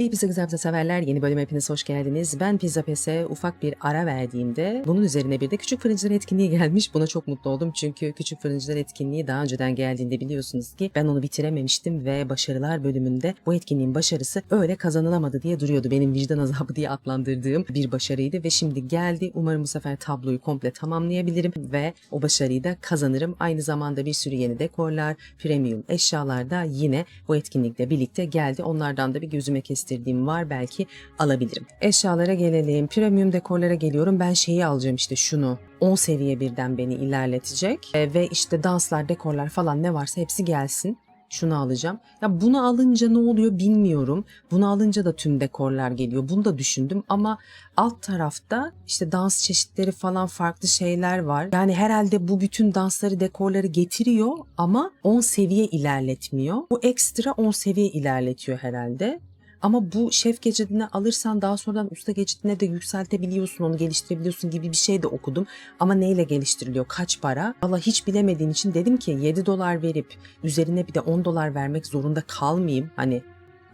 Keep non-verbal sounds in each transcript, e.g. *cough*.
İyi pizza güzel pizza severler. Yeni bölüme hepiniz hoş geldiniz. Ben Pizza Pes'e ufak bir ara verdiğimde bunun üzerine bir de Küçük Fırıncılar etkinliği *laughs* gelmiş. Buna çok mutlu oldum çünkü Küçük Fırıncılar etkinliği daha önceden geldiğinde biliyorsunuz ki ben onu bitirememiştim ve başarılar bölümünde bu etkinliğin başarısı öyle kazanılamadı diye duruyordu. Benim vicdan azabı diye adlandırdığım bir başarıydı ve şimdi geldi. Umarım bu sefer tabloyu komple tamamlayabilirim ve o başarıyı da kazanırım. Aynı zamanda bir sürü yeni dekorlar, premium eşyalar da yine bu etkinlikle birlikte geldi. Onlardan da bir gözüme kestirdiğim var belki alabilirim. Eşyalara gelelim. Premium dekorlara geliyorum. Ben şeyi alacağım işte şunu. 10 seviye birden beni ilerletecek. E, ve işte danslar, dekorlar falan ne varsa hepsi gelsin. Şunu alacağım. Ya bunu alınca ne oluyor bilmiyorum. Bunu alınca da tüm dekorlar geliyor. Bunu da düşündüm ama alt tarafta işte dans çeşitleri falan farklı şeyler var. Yani herhalde bu bütün dansları, dekorları getiriyor ama 10 seviye ilerletmiyor. Bu ekstra 10 seviye ilerletiyor herhalde. Ama bu şef geçidine alırsan daha sonradan usta geçidine de yükseltebiliyorsun, onu geliştirebiliyorsun gibi bir şey de okudum. Ama neyle geliştiriliyor, kaç para? Valla hiç bilemediğim için dedim ki 7 dolar verip üzerine bir de 10 dolar vermek zorunda kalmayayım. Hani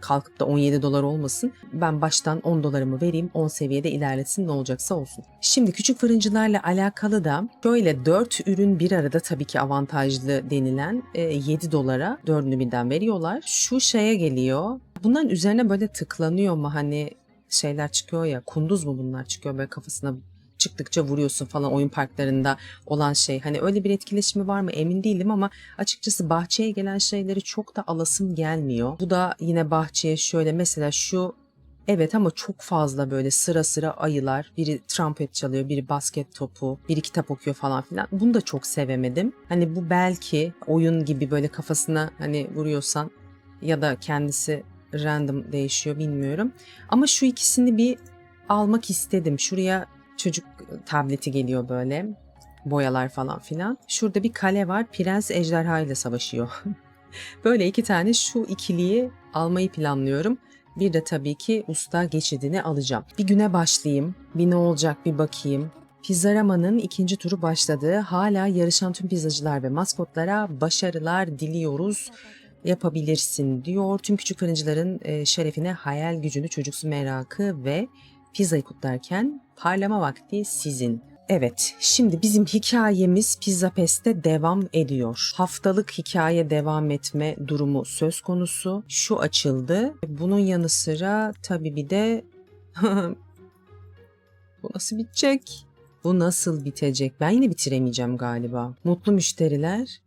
kalkıp da 17 dolar olmasın. Ben baştan 10 dolarımı vereyim 10 seviyede ilerletsin ne olacaksa olsun. Şimdi küçük fırıncılarla alakalı da şöyle 4 ürün bir arada tabii ki avantajlı denilen e, 7 dolara 4'ünü birden veriyorlar. Şu şeye geliyor. Bunların üzerine böyle tıklanıyor mu hani şeyler çıkıyor ya kunduz mu bunlar çıkıyor böyle kafasına çıktıkça vuruyorsun falan oyun parklarında olan şey. Hani öyle bir etkileşimi var mı emin değilim ama açıkçası bahçeye gelen şeyleri çok da alasım gelmiyor. Bu da yine bahçeye şöyle mesela şu Evet ama çok fazla böyle sıra sıra ayılar. Biri trompet çalıyor, biri basket topu, biri kitap okuyor falan filan. Bunu da çok sevemedim. Hani bu belki oyun gibi böyle kafasına hani vuruyorsan ya da kendisi random değişiyor bilmiyorum. Ama şu ikisini bir almak istedim. Şuraya çocuk tableti geliyor böyle. Boyalar falan filan. Şurada bir kale var. Prens ejderha ile savaşıyor. *laughs* böyle iki tane şu ikiliyi almayı planlıyorum. Bir de tabii ki usta geçidini alacağım. Bir güne başlayayım. Bir ne olacak bir bakayım. Pizzarama'nın ikinci turu başladı. Hala yarışan tüm pizzacılar ve maskotlara başarılar diliyoruz yapabilirsin diyor. Tüm küçük fırıncıların e, şerefine hayal gücünü, çocuksu merakı ve pizzayı kutlarken parlama vakti sizin. Evet, şimdi bizim hikayemiz Pizza Pest'te devam ediyor. Haftalık hikaye devam etme durumu söz konusu. Şu açıldı. Bunun yanı sıra tabii bir de *laughs* bu nasıl bitecek? Bu nasıl bitecek? Ben yine bitiremeyeceğim galiba. Mutlu müşteriler,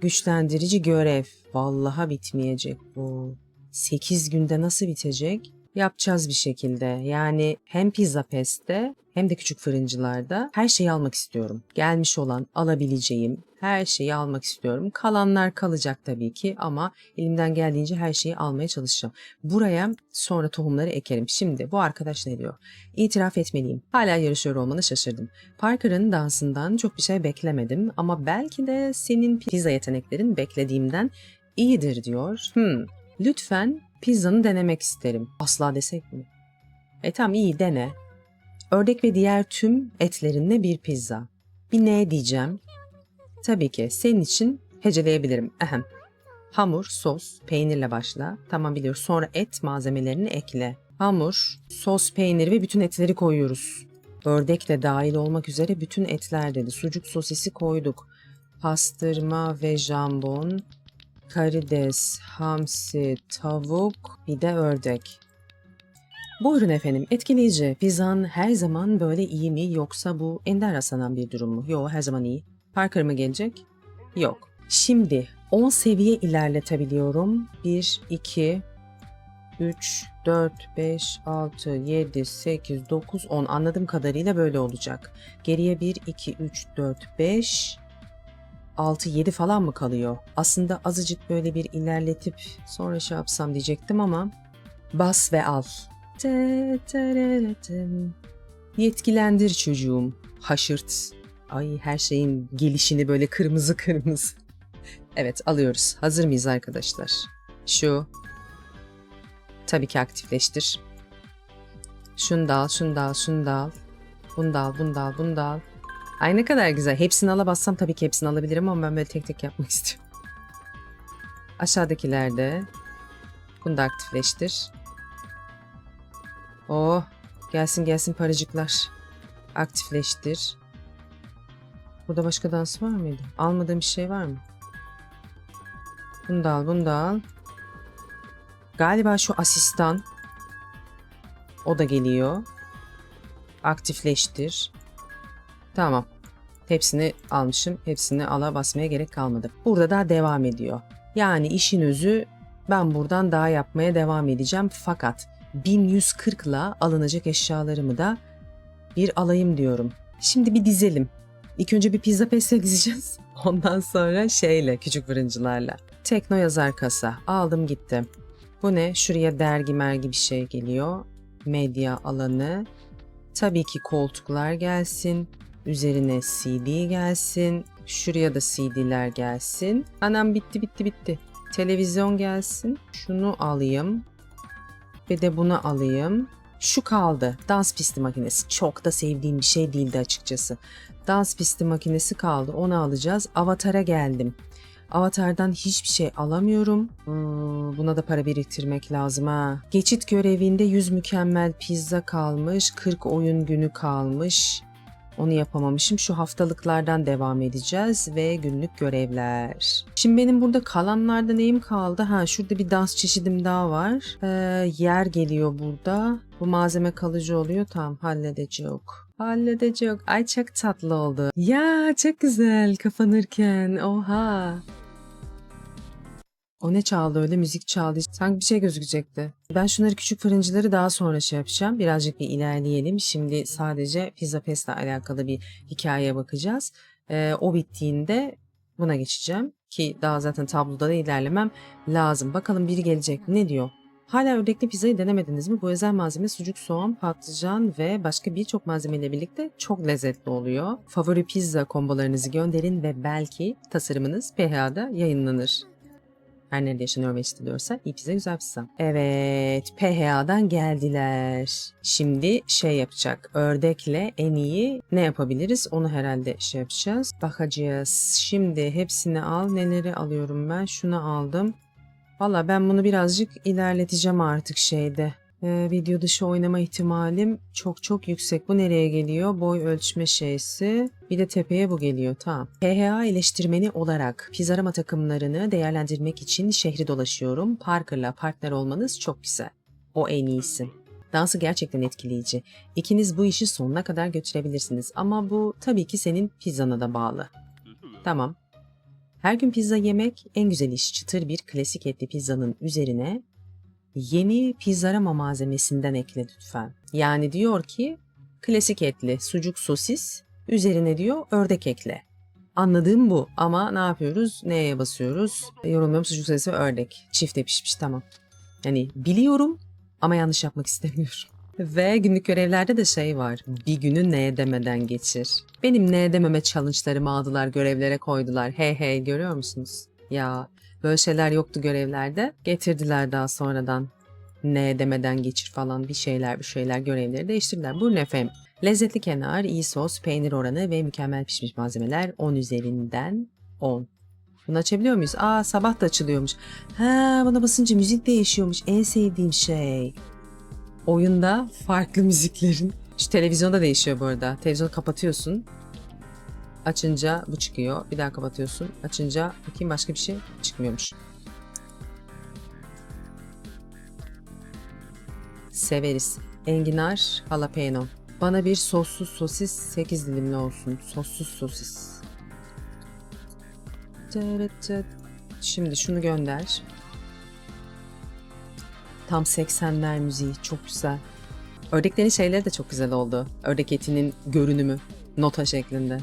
güçlendirici görev. Vallaha bitmeyecek bu. 8 günde nasıl bitecek? Yapacağız bir şekilde. Yani hem Pizza Pest'te hem de küçük fırıncılarda her şeyi almak istiyorum. Gelmiş olan alabileceğim her şeyi almak istiyorum. Kalanlar kalacak tabii ki ama elimden geldiğince her şeyi almaya çalışacağım. Buraya sonra tohumları ekerim. Şimdi bu arkadaş ne diyor? İtiraf etmeliyim. Hala yarışıyor olmanı şaşırdım. Parker'ın dansından çok bir şey beklemedim ama belki de senin pizza yeteneklerin beklediğimden iyidir diyor. Hmm. Lütfen pizzanı denemek isterim. Asla desek mi? E tamam iyi dene. Ördek ve diğer tüm etlerinle bir pizza. Bir ne diyeceğim? Tabii ki senin için heceleyebilirim. Ahem. Hamur, sos, peynirle başla. Tamam biliyoruz. Sonra et malzemelerini ekle. Hamur, sos, peynir ve bütün etleri koyuyoruz. Ördek de dahil olmak üzere bütün etler dedi. Sucuk sosisi koyduk. Pastırma ve jambon, karides, hamsi, tavuk, bir de ördek. Buyurun efendim, etkileyici. Pizzan her zaman böyle iyi mi yoksa bu ender rastlanan bir durum mu? Yok, her zaman iyi. Parker mı gelecek? Yok. Şimdi 10 seviye ilerletebiliyorum. 1, 2, 3, 4, 5, 6, 7, 8, 9, 10. Anladığım kadarıyla böyle olacak. Geriye 1, 2, 3, 4, 5, 6, 7 falan mı kalıyor? Aslında azıcık böyle bir ilerletip sonra şey yapsam diyecektim ama bas ve al. Yetkilendir çocuğum. Haşırt. Ay her şeyin gelişini böyle kırmızı kırmızı. Evet alıyoruz. Hazır mıyız arkadaşlar? Şu. Tabii ki aktifleştir. Şunu da al, şunu da al, şunu da al. Bunu da al, bunu da al, bunu da al. Ay ne kadar güzel. Hepsini alabassam tabii ki hepsini alabilirim ama ben böyle tek tek yapmak *laughs* istiyorum. Aşağıdakilerde bunu da aktifleştir. Oh gelsin gelsin paracıklar. Aktifleştir. Burada başka dans var mıydı? Almadığım bir şey var mı? Bunu da al, bunu da al. Galiba şu asistan. O da geliyor. Aktifleştir. Tamam. Hepsini almışım. Hepsini ala basmaya gerek kalmadı. Burada daha devam ediyor. Yani işin özü ben buradan daha yapmaya devam edeceğim. Fakat 1140 ile alınacak eşyalarımı da bir alayım diyorum. Şimdi bir dizelim. İlk önce bir pizza peste dizeceğiz. *laughs* Ondan sonra şeyle, küçük fırıncılarla. Tekno yazar kasa. Aldım gittim. Bu ne? Şuraya dergi mergi bir şey geliyor. Medya alanı. Tabii ki koltuklar gelsin. Üzerine CD gelsin. Şuraya da CD'ler gelsin. Anam bitti bitti bitti. Televizyon gelsin. Şunu alayım. Ve de bunu alayım. Şu kaldı. Dans pisti makinesi. Çok da sevdiğim bir şey değildi açıkçası. Dans pisti makinesi kaldı. Onu alacağız. Avatar'a geldim. Avatar'dan hiçbir şey alamıyorum. Hmm, buna da para biriktirmek lazım ha. Geçit görevinde 100 mükemmel pizza kalmış. 40 oyun günü kalmış. Onu yapamamışım. Şu haftalıklardan devam edeceğiz ve günlük görevler. Şimdi benim burada kalanlarda neyim kaldı? Ha şurada bir dans çeşidim daha var. Ee, yer geliyor burada. Bu malzeme kalıcı oluyor. Tamam halledecek. Halledecek. Ay çok tatlı oldu. Ya çok güzel kapanırken. Oha. O ne çaldı öyle müzik çaldı. Sanki bir şey gözükecekti. Ben şunları küçük fırıncıları daha sonra şey yapacağım. Birazcık bir ilerleyelim. Şimdi sadece Pizza Pest'le alakalı bir hikayeye bakacağız. Ee, o bittiğinde buna geçeceğim. Ki daha zaten tabloda da ilerlemem lazım. Bakalım biri gelecek. Ne diyor? Hala ördekli pizzayı denemediniz mi? Bu özel malzeme sucuk, soğan, patlıcan ve başka birçok malzemeyle birlikte çok lezzetli oluyor. Favori pizza kombolarınızı gönderin ve belki tasarımınız PHA'da yayınlanır. Her nerede yaşanıyor ve istiliyorsa iyi pizza güzel pizza. Evet PHA'dan geldiler. Şimdi şey yapacak. Ördekle en iyi ne yapabiliriz onu herhalde şey yapacağız. Bakacağız. Şimdi hepsini al. Neleri alıyorum ben? Şunu aldım. Valla ben bunu birazcık ilerleteceğim artık şeyde. Ee, video dışı oynama ihtimalim çok çok yüksek. Bu nereye geliyor? Boy ölçme şeysi. Bir de tepeye bu geliyor. Tamam. PHA eleştirmeni olarak pizarama takımlarını değerlendirmek için şehri dolaşıyorum. Parker'la partner olmanız çok güzel. O en iyisi. Dansı gerçekten etkileyici. İkiniz bu işi sonuna kadar götürebilirsiniz ama bu tabii ki senin pizzana da bağlı. Tamam. Her gün pizza yemek en güzel iş. Çıtır bir klasik etli pizzanın üzerine yeni pizzarama malzemesinden ekle lütfen. Yani diyor ki klasik etli sucuk sosis üzerine diyor ördek ekle. Anladığım bu ama ne yapıyoruz? Neye basıyoruz? Yorumluyorum sucuk sosisi ördek. Çifte pişmiş tamam. Yani biliyorum ama yanlış yapmak istemiyorum. Ve günlük görevlerde de şey var. Bir günü ne demeden geçir. Benim ne dememe challenge'larımı aldılar, görevlere koydular. Hey hey görüyor musunuz? Ya böyle şeyler yoktu görevlerde. Getirdiler daha sonradan. Ne demeden geçir falan bir şeyler bir şeyler görevleri değiştirdiler. Buyurun efendim. Lezzetli kenar, iyi sos, peynir oranı ve mükemmel pişmiş malzemeler 10 üzerinden 10. Bunu açabiliyor muyuz? Aa sabah da açılıyormuş. Ha buna basınca müzik değişiyormuş. En sevdiğim şey. Oyunda farklı *laughs* müziklerin. Şu televizyonda değişiyor bu arada. Televizyonu kapatıyorsun. Açınca bu çıkıyor. Bir daha kapatıyorsun. Açınca bakayım başka bir şey çıkmıyormuş. Severiz. Enginar, jalapeno. Bana bir sossuz sosis 8 dilimli olsun. Sossuz sosis. Şimdi şunu gönder. Tam 80'ler müziği. Çok güzel. Ördeklerin şeyleri de çok güzel oldu. Ördek etinin görünümü. Nota şeklinde.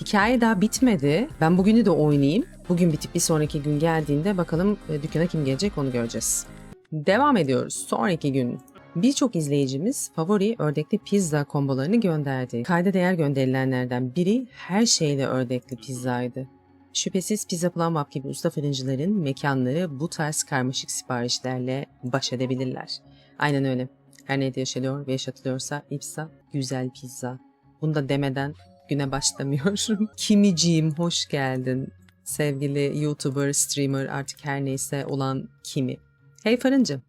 Hikaye daha bitmedi. Ben bugünü de oynayayım. Bugün bitip bir sonraki gün geldiğinde bakalım e, dükkana kim gelecek onu göreceğiz. Devam ediyoruz. Sonraki gün. Birçok izleyicimiz favori ördekli pizza kombolarını gönderdi. Kayda değer gönderilenlerden biri her şeyle ördekli pizzaydı. Şüphesiz Pizza Plan gibi usta fırıncıların mekanları bu tarz karmaşık siparişlerle baş edebilirler. Aynen öyle. Her neyde yaşanıyor ve yaşatılıyorsa ipsa güzel pizza. Bunu da demeden güne başlamıyorum. *laughs* Kimiciğim hoş geldin. Sevgili YouTuber, streamer artık her neyse olan Kimi. Hey fırıncı.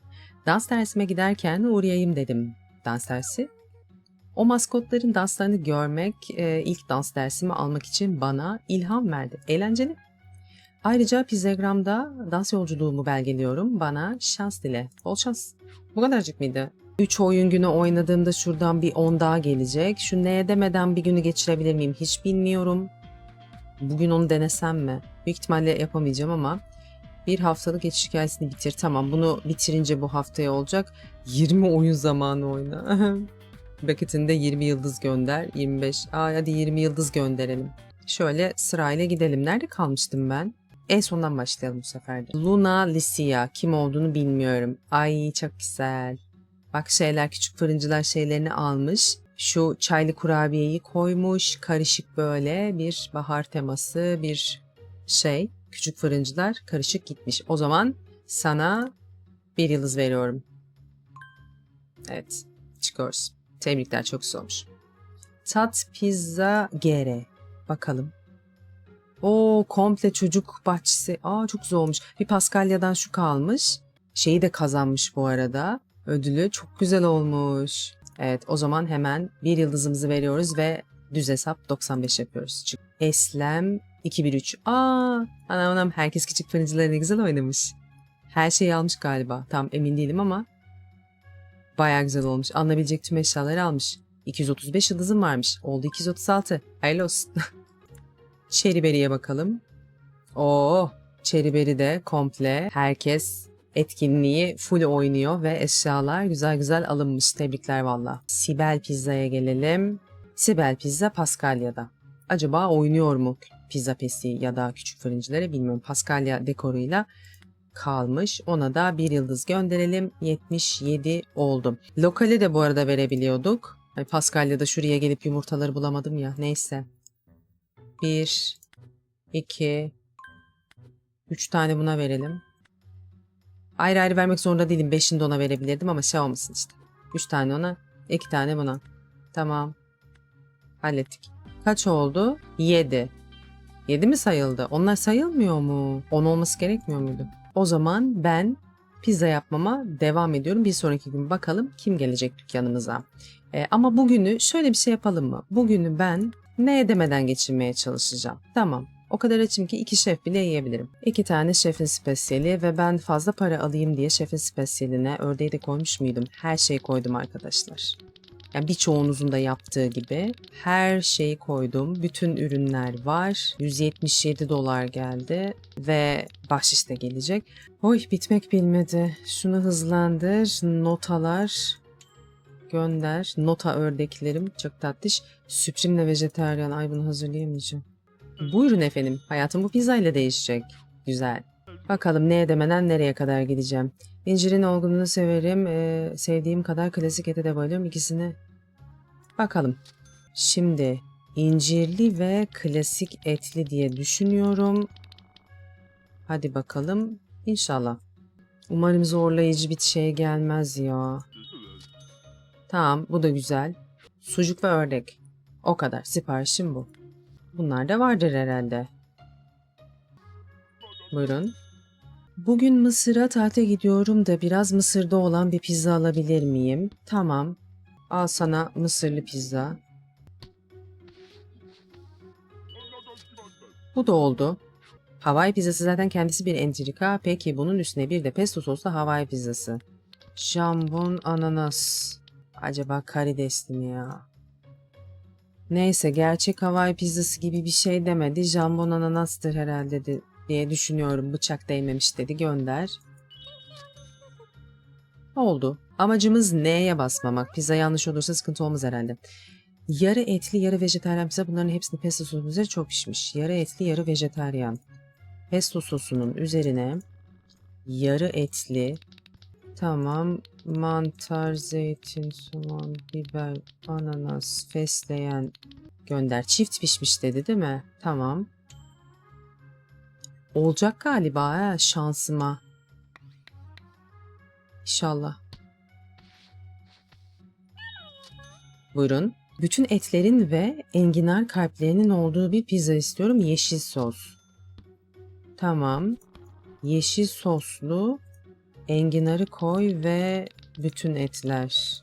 Dans dersime giderken uğrayayım dedim. Dans dersi? O maskotların danslarını görmek e, ilk dans dersimi almak için bana ilham verdi. Eğlenceli. Ayrıca Pizzagram'da dans yolculuğumu belgeliyorum. Bana şans dile. Bol şans. Bu kadarcık mıydı? 3 oyun günü oynadığımda şuradan bir 10 daha gelecek. Şu neye demeden bir günü geçirebilir miyim hiç bilmiyorum. Bugün onu denesem mi? Büyük ihtimalle yapamayacağım ama bir haftalık geçiş hikayesini bitir. Tamam bunu bitirince bu haftaya olacak. 20 oyun zamanı oyna. *laughs* Bucket'inde 20 yıldız gönder. 25. Aa, hadi 20 yıldız gönderelim. Şöyle sırayla gidelim. Nerede kalmıştım ben? En sondan başlayalım bu sefer de. Luna Licia. Kim olduğunu bilmiyorum. Ay çok güzel. Bak şeyler küçük fırıncılar şeylerini almış. Şu çaylı kurabiyeyi koymuş. Karışık böyle bir bahar teması bir şey. Küçük fırıncılar karışık gitmiş. O zaman sana bir yıldız veriyorum. Evet. Çıkıyoruz. Tebrikler çok güzel olmuş. Tat pizza gere. Bakalım. O komple çocuk bahçesi. Aa çok güzel olmuş. Bir Paskalya'dan şu kalmış. Şeyi de kazanmış bu arada. Ödülü çok güzel olmuş. Evet o zaman hemen bir yıldızımızı veriyoruz ve düz hesap 95 yapıyoruz. Çık. Eslem 213. Aa anam anam herkes küçük fırıncıları ne güzel oynamış. Her şeyi almış galiba. Tam emin değilim ama Baya güzel olmuş. Alınabilecek tüm eşyaları almış. 235 yıldızım varmış. Oldu 236. Hayırlı olsun. *laughs* Cherryberry'e bakalım. Oo, Cherryberry de komple herkes etkinliği full oynuyor ve eşyalar güzel güzel alınmış. Tebrikler valla. Sibel Pizza'ya gelelim. Sibel Pizza Paskalya'da. Acaba oynuyor mu Pizza Pesi ya da küçük fırıncıları bilmiyorum. Paskalya dekoruyla kalmış. Ona da bir yıldız gönderelim. 77 oldu. Lokale de bu arada verebiliyorduk. Ay Paskalya'da şuraya gelip yumurtaları bulamadım ya. Neyse. 1 2 3 tane buna verelim. Ayrı ayrı vermek zorunda değilim. 5'ini de ona verebilirdim ama şey olmasın işte. 3 tane ona, 2 tane buna. Tamam. Hallettik. Kaç oldu? 7. 7 mi sayıldı? Onlar sayılmıyor mu? 10 olması gerekmiyor muydu? O zaman ben pizza yapmama devam ediyorum. Bir sonraki gün bakalım kim gelecek dükkanımıza. Ee, ama bugünü şöyle bir şey yapalım mı? Bugünü ben ne demeden geçirmeye çalışacağım. Tamam. O kadar açım ki iki şef bile yiyebilirim. İki tane şefin spesiyeli ve ben fazla para alayım diye şefin spesiyeline ördeği de koymuş muydum? Her şeyi koydum arkadaşlar. Yani birçoğunuzun da yaptığı gibi her şeyi koydum. Bütün ürünler var. 177 dolar geldi ve bahşiş de gelecek. Oy bitmek bilmedi. Şunu hızlandır. Notalar gönder. Nota ördeklerim çok tatlış. Süprimle vejetaryen. Ay bunu hazırlayamayacağım. Buyurun efendim. Hayatım bu pizzayla değişecek. Güzel. Bakalım neye demeden nereye kadar gideceğim. İncirin olgunluğunu severim. Ee, sevdiğim kadar klasik ete de bayılıyorum. İkisini bakalım. Şimdi incirli ve klasik etli diye düşünüyorum. Hadi bakalım. İnşallah. Umarım zorlayıcı bir şey gelmez ya. Tamam bu da güzel. Sucuk ve ördek. O kadar. Siparişim bu. Bunlar da vardır herhalde. Buyurun. Bugün Mısır'a tatile gidiyorum da biraz Mısır'da olan bir pizza alabilir miyim? Tamam. Al sana Mısırlı pizza. Bu da oldu. Hawaii pizzası zaten kendisi bir entrika. Peki bunun üstüne bir de pesto soslu Hawaii pizzası. Jambon ananas. Acaba karidesli mi ya? Neyse gerçek Hawaii pizzası gibi bir şey demedi. Jambon ananastır herhalde de, diye düşünüyorum. Bıçak değmemiş dedi gönder. Oldu. Amacımız neye basmamak? Pizza yanlış olursa sıkıntı olmaz herhalde. Yarı etli, yarı vejetaryen pizza. Bunların hepsini pesto sosunun üzerine çok pişmiş. Yarı etli, yarı vejetaryen. Pesto sosunun üzerine yarı etli, tamam, mantar, zeytin, soğan, biber, ananas, fesleğen gönder. Çift pişmiş dedi değil mi? Tamam. Olacak galiba ha, şansıma. İnşallah. Buyurun. Bütün etlerin ve enginar kalplerinin olduğu bir pizza istiyorum. Yeşil sos. Tamam. Yeşil soslu enginarı koy ve bütün etler.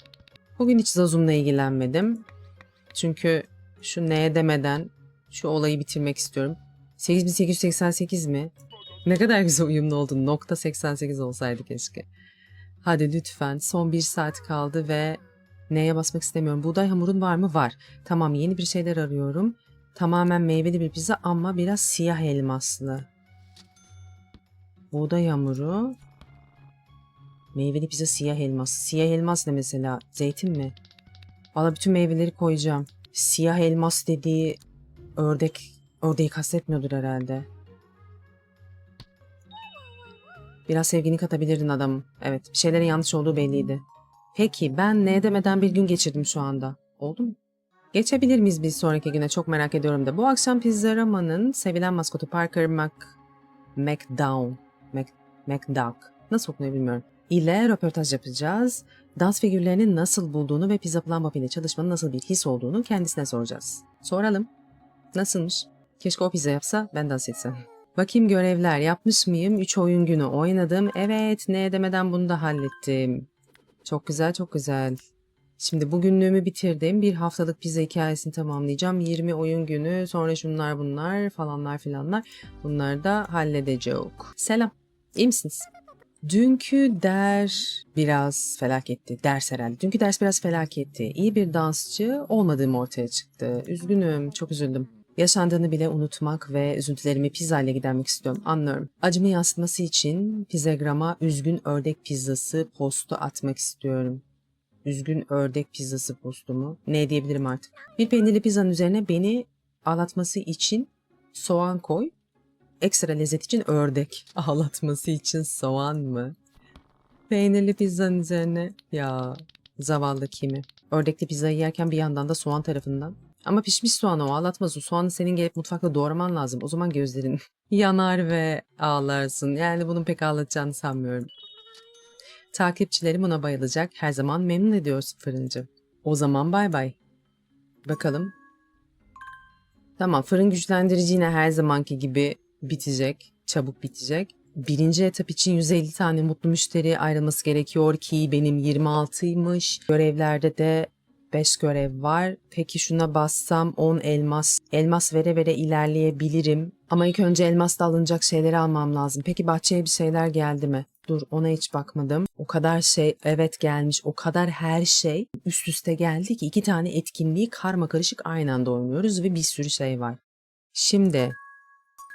Bugün hiç Zazum'la ilgilenmedim. Çünkü şu neye demeden şu olayı bitirmek istiyorum. 8888 mi? Ne kadar güzel uyumlu oldu. Nokta 88 olsaydı keşke. Hadi lütfen. Son bir saat kaldı ve neye basmak istemiyorum. Buğday hamurun var mı? Var. Tamam yeni bir şeyler arıyorum. Tamamen meyveli bir pizza ama biraz siyah elmaslı. Buğday hamuru. Meyveli pizza siyah elmas. Siyah elmas ne mesela? Zeytin mi? Valla bütün meyveleri koyacağım. Siyah elmas dediği ördek, ördeği kastetmiyordur herhalde. Biraz sevgini katabilirdin adamım. Evet, bir şeylerin yanlış olduğu belliydi. Peki, ben ne demeden bir gün geçirdim şu anda. Oldu mu? Geçebilir miyiz bir sonraki güne? Çok merak ediyorum da. Bu akşam Pizzarama'nın sevilen maskotu Parker Mc... McDown. Mc... McDuck. Nasıl okunuyor bilmiyorum. İle röportaj yapacağız. Dans figürlerini nasıl bulduğunu ve Pizza Plumbob ile çalışmanın nasıl bir his olduğunu kendisine soracağız. Soralım. Nasılmış? Keşke o pizza yapsa ben dans etsem. Bakayım görevler yapmış mıyım? 3 oyun günü oynadım. Evet ne demeden bunu da hallettim. Çok güzel çok güzel. Şimdi bugünlüğümü bitirdim. Bir haftalık pizza hikayesini tamamlayacağım. 20 oyun günü sonra şunlar bunlar falanlar filanlar. Bunları da halledeceğim. Selam. İyi misiniz? Dünkü der biraz felaketti. Ders herhalde. Dünkü ders biraz felaketti. İyi bir dansçı olmadığım ortaya çıktı. Üzgünüm. Çok üzüldüm. Yaşandığını bile unutmak ve üzüntülerimi pizza ile gidermek istiyorum. Anlıyorum. Acımı yansıtması için pizzagram'a üzgün ördek pizzası postu atmak istiyorum. Üzgün ördek pizzası postumu. Ne diyebilirim artık? Bir peynirli pizzanın üzerine beni ağlatması için soğan koy. Ekstra lezzet için ördek. *laughs* Ağlatması için soğan mı? Peynirli pizzanın üzerine ya zavallı kimi. Ördekli pizzayı yerken bir yandan da soğan tarafından ama pişmiş soğanı o ağlatmaz. O soğanı senin gelip mutfakta doğraman lazım. O zaman gözlerin *laughs* yanar ve ağlarsın. Yani bunun pek ağlatacağını sanmıyorum. Takipçilerim buna bayılacak. Her zaman memnun ediyorsun fırıncı. O zaman bay bay. Bakalım. Tamam fırın güçlendirici yine her zamanki gibi bitecek. Çabuk bitecek. Birinci etap için 150 tane mutlu müşteri ayrılması gerekiyor ki benim 26'ymış. Görevlerde de 5 görev var. Peki şuna bassam 10 elmas. Elmas vere vere ilerleyebilirim. Ama ilk önce elmasla alınacak şeyleri almam lazım. Peki bahçeye bir şeyler geldi mi? Dur ona hiç bakmadım. O kadar şey evet gelmiş. O kadar her şey üst üste geldi ki iki tane etkinliği karma karışık aynı anda oynuyoruz ve bir sürü şey var. Şimdi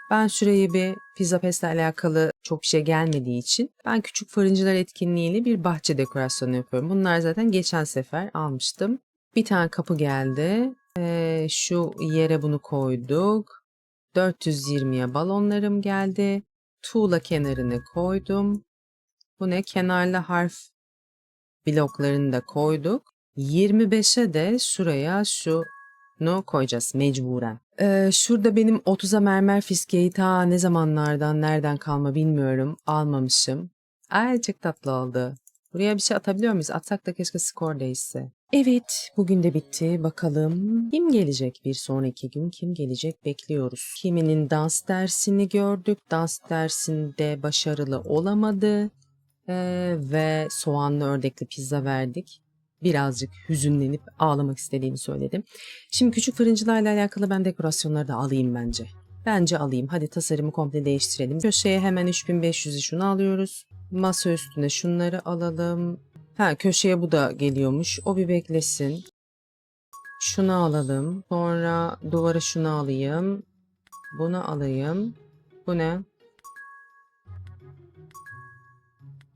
ben şurayı bir Pizza Fest'le alakalı çok bir şey gelmediği için ben küçük fırıncılar etkinliğiyle bir bahçe dekorasyonu yapıyorum. Bunlar zaten geçen sefer almıştım. Bir tane kapı geldi. Ee, şu yere bunu koyduk. 420'ye balonlarım geldi. Tuğla kenarını koydum. Bu ne? Kenarlı harf bloklarını da koyduk. 25'e de şuraya şunu koyacağız mecburen. Ee, şurada benim 30'a mermer fiskeyi ta ne zamanlardan nereden kalma bilmiyorum. Almamışım. Ay çok tatlı oldu. Buraya bir şey atabiliyor muyuz? Atsak da keşke skor değişse. Evet, bugün de bitti. Bakalım kim gelecek bir sonraki gün? Kim gelecek bekliyoruz. Kiminin dans dersini gördük. Dans dersinde başarılı olamadı. Ee, ve soğanlı ördekli pizza verdik. Birazcık hüzünlenip ağlamak istediğini söyledim. Şimdi küçük fırıncılarla alakalı ben dekorasyonları da alayım bence. Bence alayım. Hadi tasarımı komple değiştirelim. Köşeye hemen 3500'ü şunu alıyoruz. Masa üstüne şunları alalım. Ha köşeye bu da geliyormuş. O bir beklesin. Şunu alalım. Sonra duvara şunu alayım. Bunu alayım. Bu ne?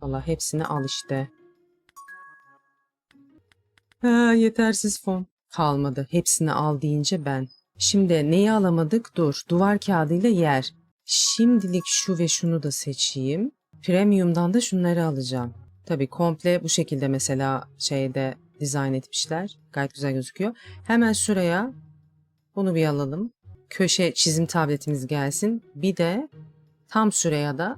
Allah hepsini al işte. Ha, yetersiz fon. Kalmadı. Hepsini al deyince ben. Şimdi neyi alamadık? Dur. Duvar kağıdıyla yer. Şimdilik şu ve şunu da seçeyim. Premium'dan da şunları alacağım. Tabii komple bu şekilde mesela şeyde dizayn etmişler. Gayet güzel gözüküyor. Hemen şuraya bunu bir alalım. Köşe çizim tabletimiz gelsin. Bir de tam şuraya da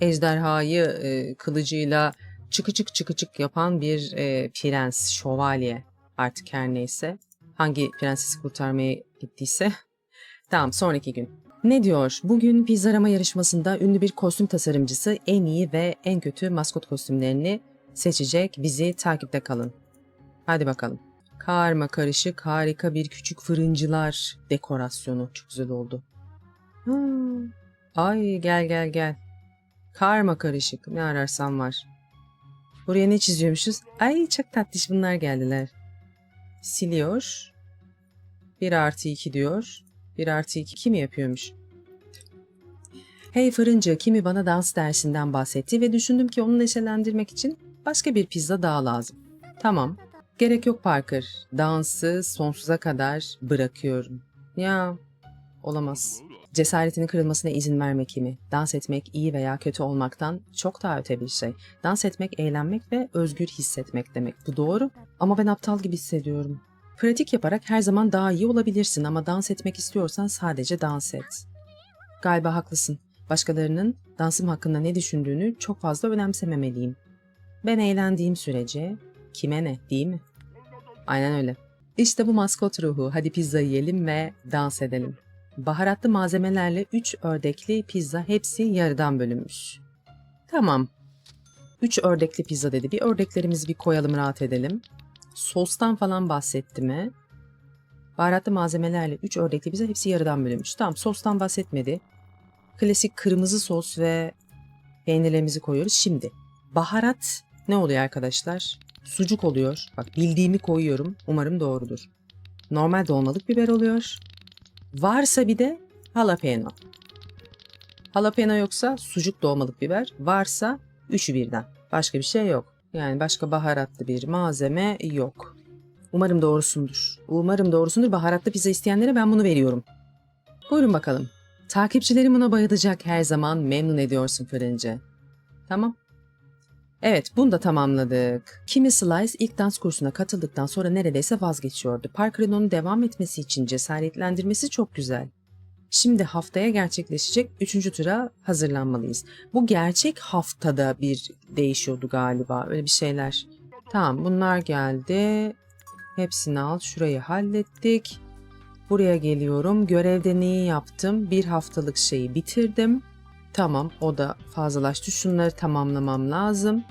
ejderhayı e, kılıcıyla çıkı çık çıkı çık yapan bir e, prens, şövalye artık her neyse. Hangi prensesi kurtarmaya gittiyse. *laughs* tamam sonraki gün. Ne diyor? Bugün pizzarama yarışmasında ünlü bir kostüm tasarımcısı en iyi ve en kötü maskot kostümlerini seçecek. Bizi takipte kalın. Hadi bakalım. Karma karışık harika bir küçük fırıncılar dekorasyonu. Çok güzel oldu. Hmm. Ay gel gel gel. Karma karışık ne ararsan var. Buraya ne çiziyormuşuz? Ay çok tatlış bunlar geldiler. Siliyor. 1 artı 2 diyor. 1 artı 2 kim yapıyormuş? Hey fırıncı kimi bana dans dersinden bahsetti ve düşündüm ki onu neşelendirmek için başka bir pizza daha lazım. Tamam. Gerek yok Parker. Dansı sonsuza kadar bırakıyorum. Ya olamaz. Cesaretinin kırılmasına izin vermek kimi. Dans etmek iyi veya kötü olmaktan çok daha öte bir şey. Dans etmek, eğlenmek ve özgür hissetmek demek. Bu doğru. Ama ben aptal gibi hissediyorum. Pratik yaparak her zaman daha iyi olabilirsin ama dans etmek istiyorsan sadece dans et. Galiba haklısın. Başkalarının dansım hakkında ne düşündüğünü çok fazla önemsememeliyim. Ben eğlendiğim sürece kime ne değil mi? Aynen öyle. İşte bu maskot ruhu. Hadi pizza yiyelim ve dans edelim. Baharatlı malzemelerle 3 ördekli pizza hepsi yarıdan bölünmüş. Tamam. 3 ördekli pizza dedi. Bir ördeklerimizi bir koyalım rahat edelim. Sostan falan bahsetti mi? Baharatlı malzemelerle 3 ördekli pizza hepsi yarıdan bölünmüş. Tamam sostan bahsetmedi. Klasik kırmızı sos ve peynirlerimizi koyuyoruz. Şimdi baharat ne oluyor arkadaşlar? Sucuk oluyor. Bak bildiğimi koyuyorum. Umarım doğrudur. Normal dolmalık biber oluyor. Varsa bir de jalapeno. Jalapeno yoksa sucuk dolmalık biber. Varsa üçü birden. Başka bir şey yok. Yani başka baharatlı bir malzeme yok. Umarım doğrusundur. Umarım doğrusundur. Baharatlı pizza isteyenlere ben bunu veriyorum. Buyurun bakalım. Takipçilerim buna bayılacak her zaman memnun ediyorsun fırıncı. Tamam. Evet, bunu da tamamladık. Kimi Slice ilk dans kursuna katıldıktan sonra neredeyse vazgeçiyordu. Parker'ın onu devam etmesi için cesaretlendirmesi çok güzel. Şimdi haftaya gerçekleşecek üçüncü tura hazırlanmalıyız. Bu gerçek haftada bir değişiyordu galiba. Öyle bir şeyler. Tamam bunlar geldi. Hepsini al. Şurayı hallettik. Buraya geliyorum. Görevde neyi yaptım? Bir haftalık şeyi bitirdim. Tamam o da fazlalaştı. Şunları tamamlamam lazım.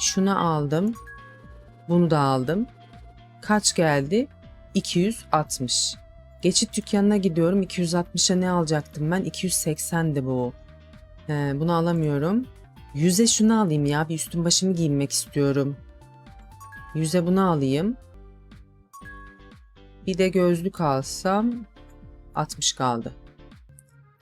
Şunu aldım. Bunu da aldım. Kaç geldi? 260. Geçit dükkanına gidiyorum. 260'a ne alacaktım ben? 280'di bu. He, bunu alamıyorum. 100'e şunu alayım ya. Bir üstüm başımı giyinmek istiyorum. 100'e bunu alayım. Bir de gözlük alsam 60 kaldı.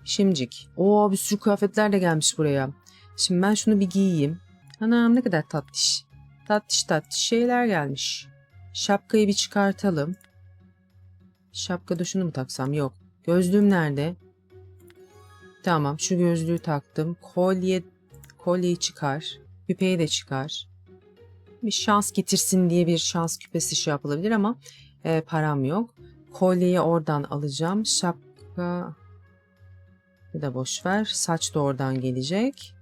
Şimcik. Oo bir sürü kıyafetler de gelmiş buraya. Şimdi ben şunu bir giyeyim. Anam ne kadar tatlış. Tatlış tatlış şeyler gelmiş. Şapkayı bir çıkartalım. Şapkada şunu mu taksam? Yok. Gözlüğüm nerede? Tamam şu gözlüğü taktım. Kolye kolyeyi çıkar. Küpeyi de çıkar. Bir şans getirsin diye bir şans küpesi şey yapılabilir ama e, param yok. Kolyeyi oradan alacağım. Şapka bir de boş ver. Saç da oradan gelecek.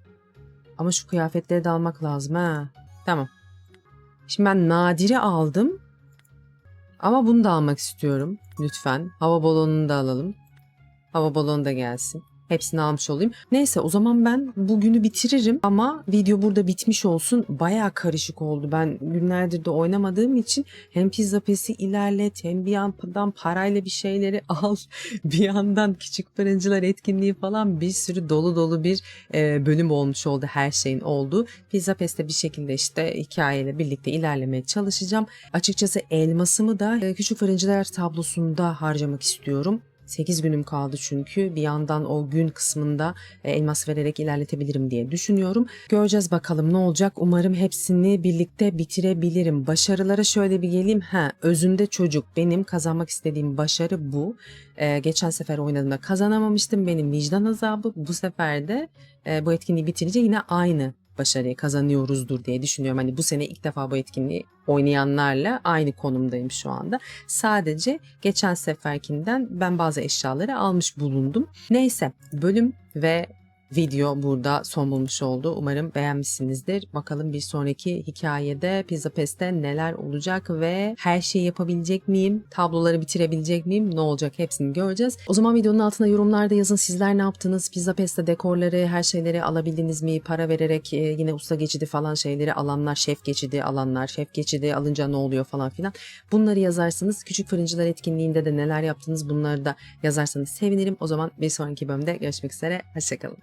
Ama şu kıyafetleri de almak lazım ha. Tamam. Şimdi ben Nadir'i aldım. Ama bunu da almak istiyorum. Lütfen. Hava balonunu da alalım. Hava balonu da gelsin. Hepsini almış olayım. Neyse o zaman ben bugünü bitiririm ama video burada bitmiş olsun. Baya karışık oldu. Ben günlerdir de oynamadığım için hem pizza pesi ilerlet hem bir yandan parayla bir şeyleri *laughs* al. bir yandan küçük fırıncılar etkinliği falan bir sürü dolu dolu bir e, bölüm olmuş oldu. Her şeyin olduğu. Pizza Pest'te bir şekilde işte hikayeyle birlikte ilerlemeye çalışacağım. Açıkçası elmasımı da e, küçük fırıncılar tablosunda harcamak istiyorum. 8 günüm kaldı çünkü bir yandan o gün kısmında e, elmas vererek ilerletebilirim diye düşünüyorum. Göreceğiz bakalım ne olacak. Umarım hepsini birlikte bitirebilirim. Başarılara şöyle bir geleyim. Ha, özünde çocuk. Benim kazanmak istediğim başarı bu. Ee, geçen sefer oynadığımda kazanamamıştım. Benim vicdan azabı. Bu sefer de e, bu etkinliği bitirince yine aynı başarıyı kazanıyoruzdur diye düşünüyorum. Hani bu sene ilk defa bu etkinliği oynayanlarla aynı konumdayım şu anda. Sadece geçen seferkinden ben bazı eşyaları almış bulundum. Neyse bölüm ve video burada son bulmuş oldu. Umarım beğenmişsinizdir. Bakalım bir sonraki hikayede Pizza Pest'te neler olacak ve her şeyi yapabilecek miyim? Tabloları bitirebilecek miyim? Ne olacak? Hepsini göreceğiz. O zaman videonun altına yorumlarda yazın. Sizler ne yaptınız? Pizza Pest'te dekorları, her şeyleri alabildiniz mi? Para vererek e, yine usta geçidi falan şeyleri alanlar, şef geçidi alanlar, şef geçidi alınca ne oluyor falan filan. Bunları yazarsınız. Küçük Fırıncılar etkinliğinde de neler yaptınız bunları da yazarsanız sevinirim. O zaman bir sonraki bölümde görüşmek üzere. Hoşçakalın.